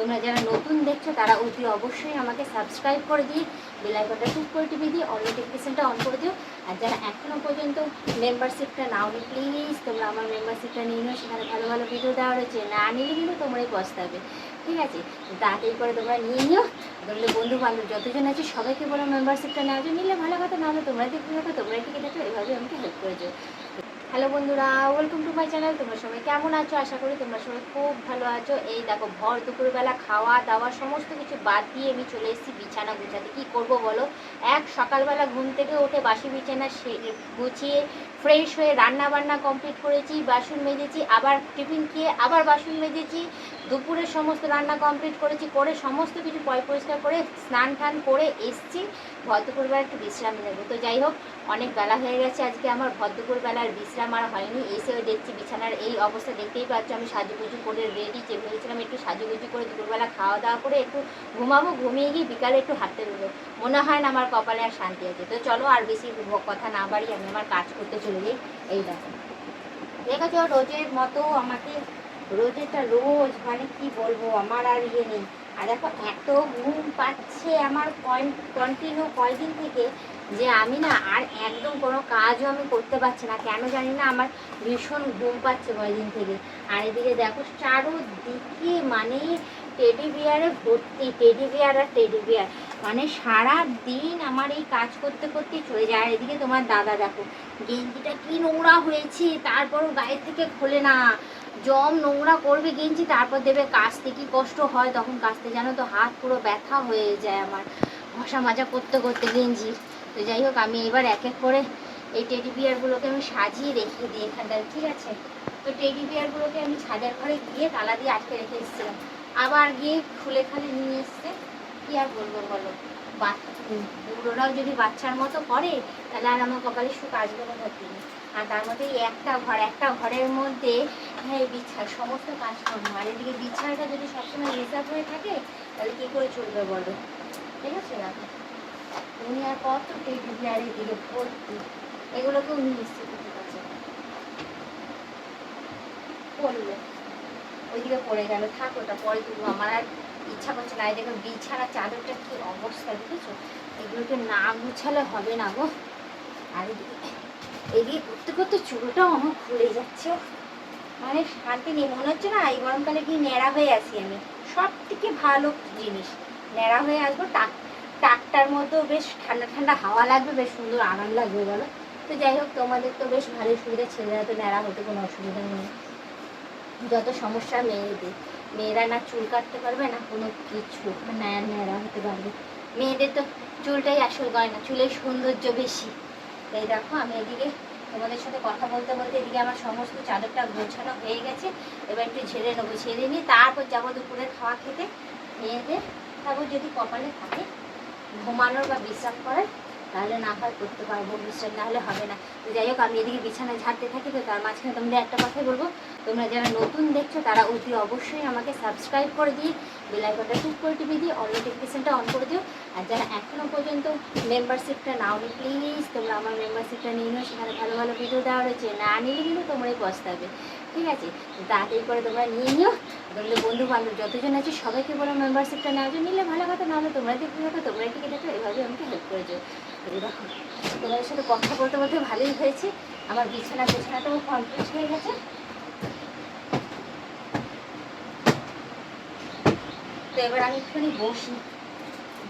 তোমরা যারা নতুন দেখছ, তারা অতি অবশ্যই আমাকে সাবস্ক্রাইব করে দিয়ে বেলাইকনটা টুক করে টিপে দিয়ে অল নোটিফিকেশনটা অন করে দিও। আর যারা এখনও পর্যন্ত মেম্বারশিপটা নাও নি প্লিজ তোমরা আমার মেম্বারশিপটা নিয়ে নিও। সেখানে ভালো ভালো ভিডিও দেওয়া রয়েছে। না নিলে কিন্তু তোমরাই পস্তাবে। ঠিক আছে? তাড়াতাড়ি করে তোমরা নিয়ে নিও। ধরলে বন্ধু বান্ধব যতজন আছে, সবাইকে বলো মেম্বারশিপটা নেওয়া নিলে ভালো কথা, নাহলে তোমরা দেখতে থাকো তোমরা টিকে দেখো এভাবে আমাকে হেল্প করে দিও হ্যালো বন্ধুরা ওয়েলকাম টু মাই চ্যানেল তোমরা সবাই কেমন আছো? আশা করি তোমরা সবাই খুব ভালো আছো। এই দেখো, ভর দুপুরবেলা খাওয়া দাওয়া সমস্ত কিছু বাদ দিয়ে আমি চলে এসেছি বিছানা গুছাতে। কি করব বলো? এক সকালবেলা ঘুম থেকে উঠে বাসি বিছানা সে- গুছিয়ে ফ্রেশ হয়ে রান্না বান্না কমপ্লিট করেছি, বাসন মেজেছি, আবার টিফিন খেয়ে আবার বাসন মেজেছি। দুপুরের সমস্ত রান্না কমপ্লিট করেছি, করে সমস্ত কিছু পয় পরিষ্কার করে স্নান টান করে এসছি। ভদ্রপুরবেলা একটু বিশ্রাম নেব। তো যাই হোক, অনেক বেলা হয়ে গেছে। আজকে আমার ভদ্রপুরবেলার বিশ্রাম আর হয়নি। এসেও দেখছি বিছানার এই অবস্থা দেখতেই পাচ্ছ। আমি সাজুগুজু করে রেডি যে ভেবেছিলাম একটু সাজুগুজু করে দুপুরবেলা খাওয়া দাওয়া করে একটু ঘুমাবো, ঘুমিয়ে গিয়ে বিকালে একটু হাঁটতে বেরোবো। মনে হয় না আমার কপালে আর শান্তি আছে। তো চলো আর বেশি কথা না বাড়ি আমি আমার কাজ করতে চলে যাই। এই দেখো। দেখেছ, রোজের মতো আমাকে রোজেরটা রোজ মানে কি বলব, আমার আর ইয়ে নেই। আর দেখো, এত ঘুম পাচ্ছে আমার কন্টিনিউ কয়দিন থেকে যে আমি না আর একদম কোনো কাজও আমি করতে পারছি না। কেন জানি না আমার ভীষণ ঘুম পাচ্ছে কয়দিন থেকে। আর এদিকে দেখো, চারোদিকে মানে টেডি বিয়ারে ভর্তি টেডি বিয়ার আর টেডি বিয়ার মানে সারা দিন আমার এই কাজ করতে করতে চলে যায়। আর এদিকে তোমার দাদা দেখো, গেঞ্জিটা কি নোংরা হয়েছে, তারপরও গায়ের থেকে খোলে না। জম নোংরা করবে গেঞ্জি, তারপর দেবে কাচতে কি কষ্ট হয় তখন কাচতে জানো তো? হাত পুরো ব্যথা হয়ে যায় আমার। ঘষা মাজা করতে করতে গেঞ্জি। তো যাই হোক, আমি এবার এক এক করে এই টেডি বিয়ারগুলোকে আমি সাজিয়ে রেখে দিই এখানটায়, ঠিক আছে? তো টেডি বিয়ারগুলোকে আমি সাজার ঘরে গিয়ে তালা দিয়ে আটকে রেখে এসেছিলাম। আবার গিয়ে খুলে খালে নিয়ে এসছে। কি আর বলব বলো? বুড়োরাও যদি বাচ্চার মতো করে, তাহলে আর আমার কপালে সুখ আসবে না আর তার মধ্যে একটা ঘর, একটা ঘরের মধ্যে হ্যাঁ বিছার সমস্ত কাজকর্ম। আর এদিকে বিছানাটা যদি সবসময় রিজার্ভ হয়ে থাকে, তাহলে কী করে চলবে বলো? ঠিক আছে না? উনি আর কত টেডি বিয়ার এদিকে ভর্তি। এগুলোকেও নিয়ে এসছে কোথায় কাছে পড়ল ওইদিকে পড়ে গেল। থাক, ওটা পরে তুলবো। আমার আর ইচ্ছা করছে না। এই দেখো বিছানা চাদরটা কি অবস্থা, দেখেছ? এগুলোকে না গুছালে হবে না গো। আর এদিকে এদিকে করতে করতে চুলটাও আমার খুলে যাচ্ছে। মানে শান্তি নেই মনে হচ্ছে না এই গরমকালে কি ন্যাড়া হয়ে আসি আমি। সব থেকে ভালো জিনিস, ন্যাড়া হয়ে আসব, টাক, টাকটার মধ্যেও বেশ ঠান্ডা ঠান্ডা হাওয়া লাগবে, বেশ সুন্দর আরাম লাগবে বলো। তো যাই হোক, তোমাদের তো বেশ ভালোই সুবিধা, ছেলেরা তো ন্যাড়া হতে কোনো অসুবিধা নেই। যত সমস্যা মেয়েদের, মেয়েরা না চুল কাটতে পারবে না কোনো কিছু ন্যাড়া ন্যাড়া হতে পারবে। মেয়েদের তো চুলটাই আসল গয়না, চুলের সৌন্দর্য বেশি। তাই দেখো, আমি এদিকে তোমাদের সাথে কথা বলতে বলতে এদিকে আমার সমস্ত চাদরটা গোছানো হয়ে গেছে। এবার একটু ঝেড়ে নেব, ঝেড়ে নিয়ে তারপর যাব দুপুরে খাওয়া খেতে। মেয়েদের তারপর যদি কপালে থাকে ঘুমানোর বা বিশ্রাম করার, তাহলে না হয় করতে পারব, বিশ্রাম না হলে হবে না। তো যাই হোক, আমি এদিকে বিছানায় ঝাড়তে থাকি, তো তার মাঝখানে তোমাদের একটা কথাই বলব। তোমরা যারা নতুন দেখছ, তারা অতি অবশ্যই আমাকে সাবস্ক্রাইব করে দিয়ে বেলাইকনটা টুক করে টিপে দিয়ে অল নোটিফিকেশনটা অন করে দিও। আর যারা এখনও পর্যন্ত মেম্বারশিপটা নাও নি প্লিজ তোমরা আমার মেম্বারশিপটা নিয়ে নিও। সেখানে ভালো ভালো ভিডিও দেওয়া রয়েছে। না নিলে কিন্তু তোমরাই পস্তাবে। ঠিক আছে? তাড়াতাড়ি করে তোমরা নিয়ে নিও। ধরলে বন্ধু বান্ধব যতজন আছে, সবাইকে বলো মেম্বারশিপটা নেওয়ার জন্য নিলে ভালো কথা নাহলে তোমরা দেখতে থাকো তোমরা টিকে দেখো এভাবে আমাকে হেল্প করে দিও দেখো, তোমাদের সাথে কথা বলতে বলতে ভালোই হয়েছে। আমার বিছানা বিছানাটাও কমপ্লিট হয়ে গেছে। এবার আমি একটুখানি বসি।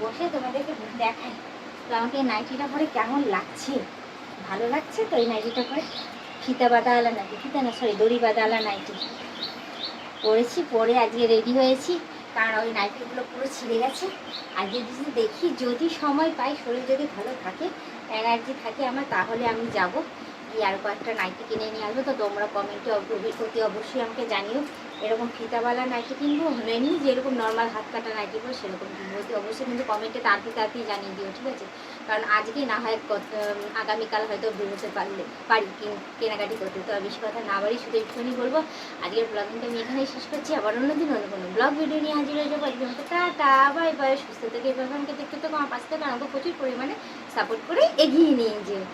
বসে তোমাদেরকে দেখাই তো আমাকে এই নাইটিটা পরে কেমন লাগছে। ভালো লাগছে তো এই নাইটিটা পরে? ফিতা বাঁধাওয়ালা নাইটি, ফিতা না সরি দড়ি বাঁধা আলা নাইটি। পরেছি, পরে আজকে রেডি হয়েছি। কারণ ওই নাইটিগুলো পুরো ছিঁড়ে গেছে। আজকে যদি দেখি, যদি সময় পাই, শরীর যদি ভালো থাকে এনার্জি থাকে আমার, তাহলে আমি যাব। গিয়ে আর কয়েকটা নাইটি কিনে নিয়ে আসব। তো তোমরা কমেন্টে অতি অবশ্যই আমাকে জানিও। এরকম ফিতাওয়ালা নাইটি কিনবো এমনি যেরকম নর্মাল হাত কাটা নাইটি কিনবো সেরকম কিনবো। অবশ্যই কিন্তু কমেন্টে তাড়াতাড়ি তাড়াতাড়ি জানিয়ে দিও, ঠিক আছে? কারণ আজকে না হয় কত- আগামীকাল হয়তো বেরোতে পারলে, পারি কিন- কেনাকাটি করতে। তো বেশি কথা না বাড়ি শুধু একটুখানি বলব, আজকের ব্লগিংটা আমি এখানেই শেষ করছি। আবার অন্যদিন অন্য কোনো ব্লগ ভিডিও নিয়ে হাজির হয়ে যাব। আজকের মতো টাটা বাই বাই সুস্থ থেকে এভাবে আমাকে দেখতে তো আমার পাশে থেকে। আমাকে প্রচুর পরিমাণে সাপোর্ট করে এগিয়ে নিয়ে যেও।